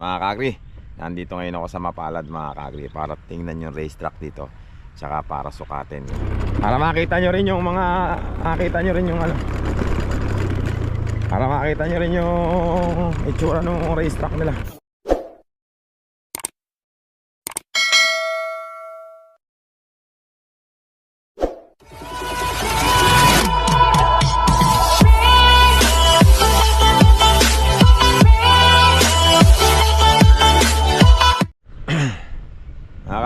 Mga kagri, nandito ngayon ako sa Mapalad mga kagri para tingnan yung racetrack dito tsaka para sukatin. Para makita nyo rin yung mga makita nyo rin yung ano para makita nyo rin yung itsura ng racetrack nila.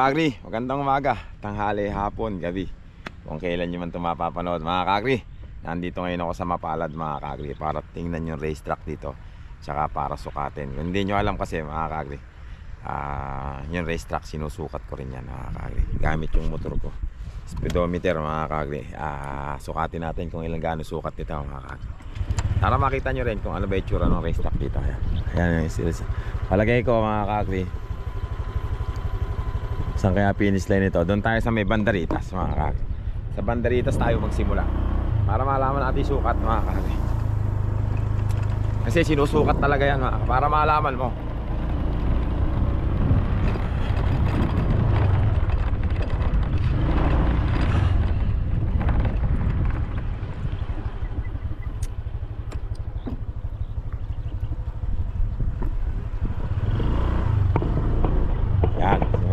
Mga kagri, magandang umaga, tanghali, hapon, gabi. Kung kailan nyo man ito mapapanood. Mga kagri, nandito ngayon ako sa Mapalad mga kagri para tingnan yung racetrack dito. Tsaka para sukatin. Hindi nyo alam kasi mga kagri, ah yung racetrack sinusukat ko rin yan mga kagri. Gamit yung motor ko. Speedometer mga kagri. Ah, sukatin natin kung ilang gaano sukat nito mga kagri. Para makita nyo rin kung ano ba yung tsura ng racetrack dito. Ayan, Ayan yung. Palagay ko mga kagri, Saan kaya finish line ito? Doon tayo sa may bandaritas mga kaki. Sa bandaritas tayo magsimula. Para malaman natin sukat mga kaki. Kasi sinusukat talaga yan mga kaki. Para malaman mo.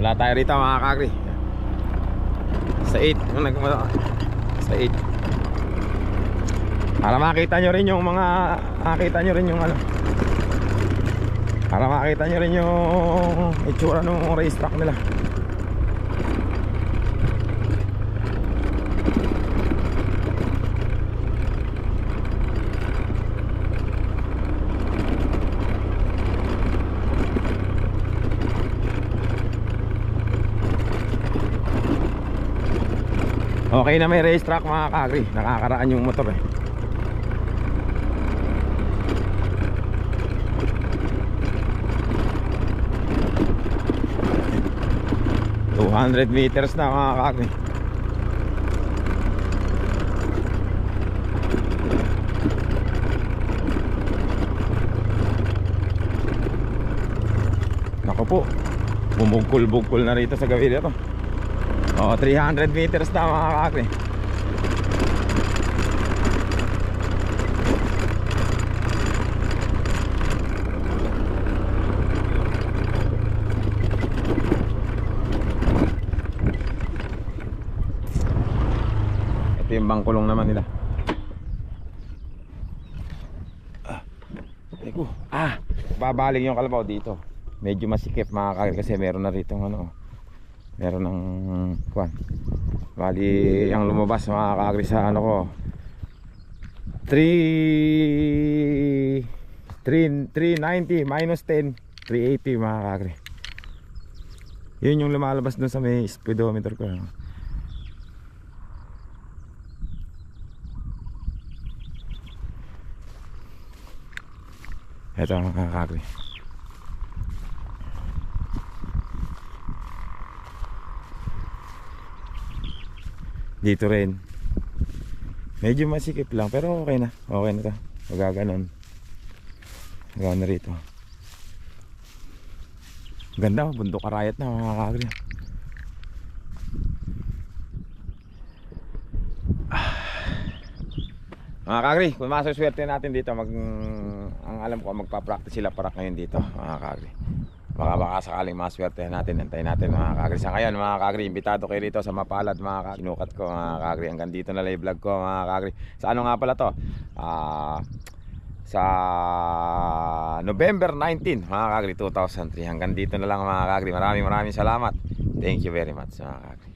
Simula tayo rito mga kakri. Sa 8. Yung nag Sa 8. Para makita nyo rin yung mga makita nyo rin yung ano. Para makita nyo rin yung itsura ng racetrack nila. Okay na may racetrack mga kakri. Nakakaraan yung motor eh. Hundred meters na mga kakri. Nako po. Bumugkol-bugkol na rito sa gawin nito. Oh, 300 meters na mga kakri. Ito yung bangkulong naman nila. Ah, ah, babaling yung kalabaw dito. Medyo masikip mga kakri kasi meron na rito ano meron ng kwan. Bali ang lumabas mga kakri sa ano ko. 3 3 390 minus 10 380 mga yun yung lumalabas dun sa may speedometer ko eto mga kakri dito rin. Medyo masikip lang pero okay na. Okay na to. Magaganon. Magana rito. Ganda oh, bundok karayat na mga kakagri Ah. mga kakagri kung masaswerte natin dito mag ang alam ko magpa-practice sila para ngayon dito mga kakagri baka baka sakaling maswerte natin antayin natin mga kagri sa ngayon mga kagri imbitado kayo rito sa mapalad mga kagri sinukat ko mga kagri hanggang dito na live vlog ko mga kagri sa ano nga pala to? Ah sa November 19 mga kagri 2003 hanggang dito na lang mga kagri maraming maraming salamat. Thank you very much mga kagri